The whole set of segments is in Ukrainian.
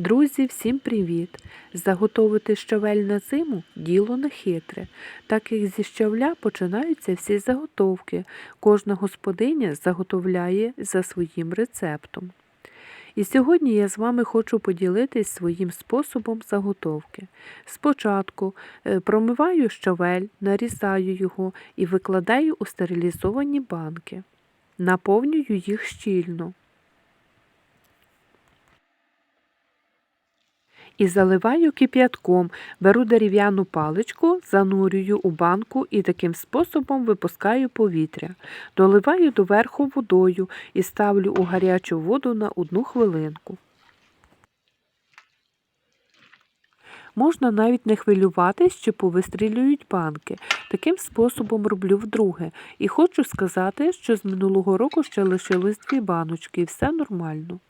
Друзі, всім привіт! Заготовити щавель на зиму діло не хитре. Так як зі щавля починаються всі заготовки. Кожна господиня заготовляє за своїм рецептом. І сьогодні я з вами хочу поділитись своїм способом заготовки. Спочатку е, промиваю щавель, нарізаю його і викладаю у стерилізовані банки. Наповнюю їх щільно. І заливаю кип'ятком, беру дерев'яну паличку, занурюю у банку і таким способом випускаю повітря. Доливаю доверху водою і ставлю у гарячу воду на одну хвилинку. Можна навіть не хвилюватись, чи повистрілюють банки. Таким способом роблю вдруге. І хочу сказати, що з минулого року ще лишилось дві баночки і все нормально.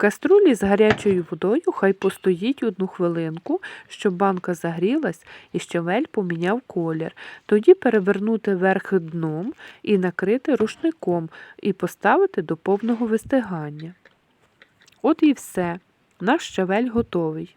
Каструлі з гарячою водою хай постоїть одну хвилинку, щоб банка загрілась і щавель поміняв колір. Тоді перевернути верх дном і накрити рушником і поставити до повного вистигання. От і все. Наш щавель готовий.